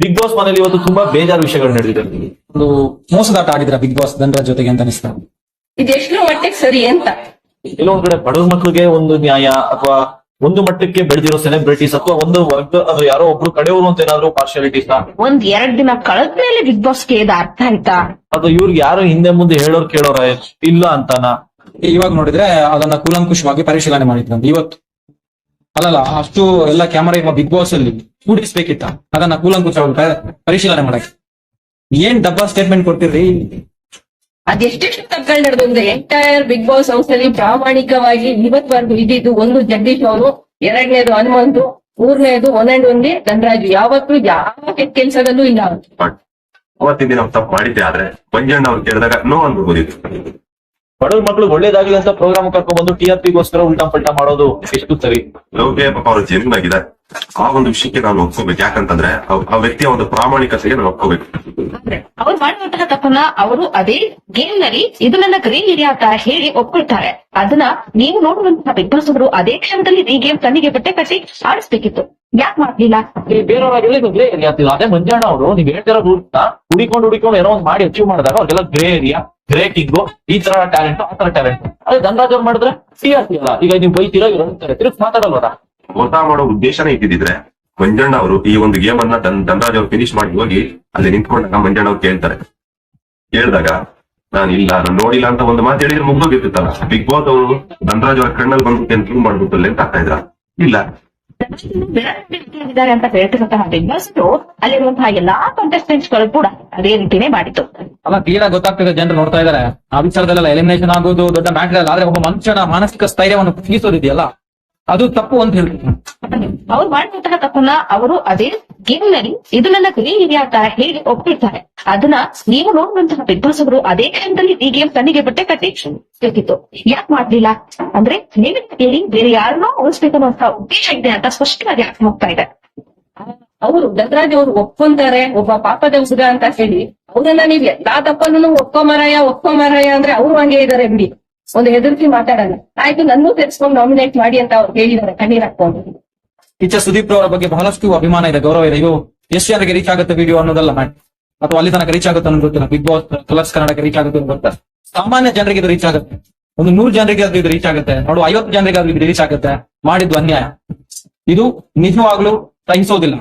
Big boss ಮನೆಯಲ್ಲಿ ಇವತ್ತು ತುಂಬಾ ಬೇಜಾರು ವಿಷಯಗಳು ನಡೆದಿದೆ. ಒಂದು ಮೋಸದಾಟ ಆಡಿದ್ರ ಬಿಗ್ ಬಾಸ್ ಜನರ ಜೊತೆಗೆ ಅಂತ ಅನಿಸ್ತಾ? ಇದೆಷ್ಟರ ಮಟ್ಟಿಗೆ ಸರಿ ಅಂತ. ಕೆಲವೊಂದ್ ಕಡೆ ಬಡವ್ರ ಮಕ್ಳಿಗೆ ಒಂದು ನ್ಯಾಯ ಅಥವಾ ಒಂದು ಮಟ್ಟಕ್ಕೆ ಬೆಳೆದಿರೋ ಸೆಲೆಬ್ರಿಟೀಸ್ ಅಥವಾ ಒಂದು ವರ್ಗ ಅದು ಯಾರೋ ಒಬ್ರು ಕಡೆಯವರು ಅಂತ ಏನಾದ್ರು ಪಾರ್ಶಾಲಿಟೀಸ್ ಒಂದ್ ಎರಡ್ ದಿನ ಕಳೆದ ಮೇಲೆ ಬಿಗ್ ಬಾಸ್ಗೆ ಕೇದ ಅರ್ಥ ಅಂತ ಅದು ಇವ್ರಿಗೆ ಯಾರು ಹಿಂದೆ ಮುಂದೆ ಹೇಳೋರ್ ಕೇಳೋರ ಇಲ್ಲ ಅಂತಾನ? ಇವಾಗ ನೋಡಿದ್ರೆ ಅದನ್ನ ಕೂಲಂಕುಷವಾಗಿ ಪರಿಶೀಲನೆ ಮಾಡಿದ್ರಂತೆ. ಇವತ್ತು ಅಲ್ಲಲ್ಲ ಅಷ್ಟು ಎಲ್ಲ ಕ್ಯಾಮರಾ ಇರುವ ಬಿಗ್ ಬಾಸ್ ಅಲ್ಲಿ ಕೂಡಿಸ್ಬೇಕಿತ್ತ. ಅದನ್ನ ಕೂಲಂಕುಷವಾಗಿ ಪ- ಪರಿಶೀಲನೆ ಮಾಡಕ್ಕೆ. ಏನ್ ಡಬ್ಬಾ ಸ್ಟೇಟ್ಮೆಂಟ್ ಕೊಡ್ತಿರ್ರಿ ಅದೆಷ್ಟೆಷ್ಟು ತಪ್ಪುಗಳು ನಡೆದು ಅಂದ್ರೆ ಎಂಟೈರ್ ಬಿಗ್ ಬಾಸ್ ಹೌಸ್ ಅಲ್ಲಿ ಪ್ರಾಮಾಣಿಕವಾಗಿ ಇವತ್ವರೆಗೂ ಇದ್ದಿದ್ದು ಒಂದು ಜಗದೀಶ್ ಅವರು ಎರಡನೇದು ಹನುಮಂತು ಮೂರನೇದು ಒನ್ ಅಂಡ್ ಒಂದೇ ಧನರಾಜು. ಯಾವತ್ತೂ ಯಾವ ಕೆಟ್ಟ ಕೆಲ್ಸದಲ್ಲೂ ಇಲ್ಲ. ಅವತ್ತಿನ ದಿನ ತಪ್ಪು ಮಾಡಿದ್ದೆ ಆದ್ರೆ ಮಂಜಣ್ಣ ಅವ್ರು ಕೇಳಿದಾಗ ನೋ ಅನ್ಬೋದಿತ್ತು ಬಡವ್ರ ಮಕ್ಳು ಒಳ್ಳೇದಾಗ್ಲಿ ಅಂತ ಪ್ರೋಗ್ರಾಮ್ ಕರ್ಕೊಂಡ್ ಬಂದು ಟಿ ಆರ್ ಪಿಗೋಸ್ಕರ ಉಲ್ಟಾ ಪಲ್ಟಾ ಮಾಡೋದು ಎಷ್ಟು ಸರಿ? ಲವ್ಗೆ ಪಾಪ ಅವ್ರ ಜೀವನ ಆಗಿದೆ ಆ ಒಂದು ವಿಷಯಕ್ಕೆ ನಾನು ಒಪ್ಕೋಬೇಕು. ಯಾಕಂತಂದ್ರೆ ಆ ವ್ಯಕ್ತಿಯ ಒಂದು ಪ್ರಾಮಾಣಿಕತೆಗೆ ನಾನು ಒಪ್ಕೋಬೇಕು. ಅವ್ರು ಮಾಡುವಂತಹ ತಪ್ಪನ್ನ ಅವರು ಅದೇ ಗೇಮ್ನಲ್ಲಿ ಇದು ನನ್ನ ಗ್ರೀನ್ ಏರಿಯಾ ಅಂತ ಹೇಳಿ ಒಪ್ಕೊಳ್ತಾರೆ. ಅದನ್ನ ನೀವು ನೋಡುವಂತಹ ಬಿಗ್ ಬಾಸ್ ಅವರು ಅದೇ ಕ್ಷಣದಲ್ಲಿ ಈ ಗೇಮ್ ತನ್ನಿಗೆ ಬಟ್ಟೆ ಕಟ್ಟಿ ಆಡಿಸ್ಬೇಕಿತ್ತು. ಯಾಕೆ ಮಾಡ್ಲಿಲ್ಲ? ಗ್ರೇ ಏರಿಯಾ ಅಂತಿಲ್ಲ ಅದೇ ಮಂಜಾಣ ಅವರು ನೀವ್ ಹೇಳ್ತಿರೋ ರೂಲ್ಸ್ ಹುಡಿಕೊಂಡು ಹುಡಿಕೊಂಡು ಏನೋ ಒಂದು ಮಾಡಿ ಅಚೀವ್ ಮಾಡಿದಾಗ ಅವ್ರಿಗೆಲ್ಲ ಗ್ರೇ ಏರಿಯಾ ಗ್ರೇ ಕಿಂಗು ಈ ತರ ಟ್ಯಾಲೆಂಟ್ ಆ ತರ ಟ್ಯಾಲೆಂಟ್ ಅದೇ ಧನರಾಜ್ ಅವ್ರು ಮಾಡಿದ್ರೆ ಸಿ ಆರ್ ಸಿ ಅಲ್ಲ. ಈಗ ನೀವು ಬೈತೀರೋ ಇವ್ರು ಅಂತಾರೆ. ತಿರುಗಿ ಮಾತಾಡಲ್ವಲ್ಲ ಮೋಸ ಮಾಡೋ ಉದ್ದೇಶನೇ ಇದ್ದಿದ್ರೆ ಮಂಜಣ್ಣ ಅವರು ಈ ಒಂದು ಗೇಮ್ ಅನ್ನ ಧನ್- ಧನರಾಜ್ ಅವ್ರು ಫಿನಿಶ್ ಮಾಡಿ ಹೋಗಿ ಅಲ್ಲಿ ನಿಂತ್ಕೊಂಡಾಗ ಮಂಜಣ್ಣ ಅವ್ರು ಕೇಳ್ತಾರೆ. ಕೇಳಿದಾಗ ನಾನು ಇಲ್ಲ ನಾನು ನೋಡಿಲ್ಲ ಅಂತ ಒಂದು ಮಾತು ಹೇಳಿದ್ರೆ ಮುಗ್ದೋಗಿರ್ತಿತ್ತಲ್ಲ ಬಿಗ್ ಬಾಸ್ ಅವರು ಧನರಾಜ್ ಅವರ ಕಣ್ಣಲ್ಲಿ ಬಂದು ಏನ್ ಪ್ರೂವ್ ಅಂತ ಆಗ್ತಾ ಇದ್ರ? ಇಲ್ಲ. ಇದ್ದಾರೆ ಅಂತ ಹೇಳ್ತಿರುವಂತಹ ಬಿಗ್ ಬಾಸ್ ಅಲ್ಲಿರುವಂತಹ ಎಲ್ಲಾ ಕಂಟೆಸ್ಟೆಂಟ್ಸ್ಗಳು ಕೂಡ ಅದೇ ರೀತಿನೇ ಮಾಡಿತ್ತು ಅಲ್ಲ ಕ್ಲಿಯರ್ ಆಗಿ ಗೊತ್ತಾಗ್ತದೆ ಜನರು ನೋಡ್ತಾ ಇದಾರೆ. ಆ ವಿಚಾರದಲ್ಲೆಲ್ಲ ಎಲಿಮಿನೇಷನ್ ಆಗೋದು, ದೊಡ್ಡ ಮ್ಯಾಟರ್ ಅಲ್ಲ. ಆದ್ರೆ ಒಬ್ಬ ಮನುಷ್ಯನ ಮಾನಸಿಕ ಸ್ಥೈರ್ಯವನ್ನು ಕುಗ್ಗಿಸೋದಿದೆಯಲ್ಲ, ಅದು ತಪ್ಪು ಅಂತ ಹೇಳ್ತೀನಿ. ಅವ್ರು ಮಾಡಿದಂತಹ ತಪ್ಪನ್ನ ಅವರು ಅದೇ ಗೇಮ್ನಲ್ಲಿ ಇದು ನನ್ನ ಗ್ರೀನ್ ಏರಿಯಾ ಅಂತ ಹೇಳಿ ಒಪ್ಪಿಡ್ತಾರೆ ಅದನ್ನ ನೀವು ನೋಡುವಂತಹ ಬಿಗ್ ಬಾಸ್ ಅವರು ಅದೇ ಕ್ಷಣದಲ್ಲಿ ಈ ಗೇಮ್ ತನ್ನಿಗೆ ಬಟ್ಟೆ ಕಟ್ಟಿ ಯಾಕೆ ಮಾಡ್ಲಿಲ್ಲ? ಅಂದ್ರೆ ನೀವಿನ ಹೇಳಿ ಬೇರೆ ಯಾರನ್ನೋ ಉಳಿಸ್ಬೇಕನ್ನುವಂತಹ ಉದ್ದೇಶ ಇದೆ ಅಂತ ಸ್ಪಷ್ಟವಾಗಿ ಅರ್ಥ ಹೋಗ್ತಾ ಇದೆ. ಅವರು ಗಂಗರಾಜ್ ಅವರು ಒಪ್ಕೊಂತಾರೆ, ಒಬ್ಬ ಪಾಪದ ಹುಡುಗ ಅಂತ ಹೇಳಿ. ಅವ್ರನ್ನ ನೀವ್ ಎಲ್ಲಾ ತಪ್ಪನ್ನು ಒಪ್ಕೊಂಬರಯ್ಯ ಒಪ್ಕೊಂಬರಯ್ಯ ಅಂದ್ರೆ ಅವ್ರು ಹಂಗೆ ಇದಾರೆ ಬಿಡಿ ಒಂದು ಹೆದರ್ತಿ ಮಾತಾಡಲ್ಲ ಆಯ್ತು ನನ್ನೂ ತೆಗೆಸ್ಕೊಂಡು ನಾಮಿನೇಟ್ ಮಾಡಿ ಅಂತ ಅವ್ರು ಹೇಳಿದಾರೆ ಕಣ್ಣೀರ್ ಹಾಕೊಂಡು ಟೀಚರ್ ಸುದೀಪ್ ಅವರ ಬಗ್ಗೆ ಬಹಳಷ್ಟು ಅಭಿಮಾನ ಇದೆ, ಗೌರವ ಇದೆ. ಇದು ಎಷ್ಟು ಜನರಿಗೆ ರೀಚ್ ಆಗುತ್ತೆ ವಿಡಿಯೋ ಅನ್ನೋದಲ್ಲ ಮಾಡಿ. ಅಥವಾ ಅಲ್ಲಿ ತನಕ ರೀಚ್ ಆಗುತ್ತೆ ಅನ್ನೋದು ಗೊತ್ತಿಲ್ಲ. ಬಿಗ್ ಬಾಸ್ ಕಲರ್ಸ್ ಕನ್ನಡಕ್ಕೆ ರೀಚ್ ಆಗುತ್ತೆ ಗೊತ್ತಾ ಸಾಮಾನ್ಯ ಜನರಿಗೆ ಇದು ರೀಚ್ ಆಗುತ್ತೆ. ಒಂದು ನೂರು ಜನರಿಗೆ ಅದು ಇದು ರೀಚ್ ಆಗುತ್ತೆ. ನೋಡು ಐವತ್ತು ಜನರಿಗೆ ಅದು ಇದು ರೀಚ್ ಆಗುತ್ತೆ. ಮಾಡಿದ್ದು ಅನ್ಯಾಯ. ಇದು ನಿಜವಾಗ್ಲೂ ಸಹಿಸೋದಿಲ್ಲ.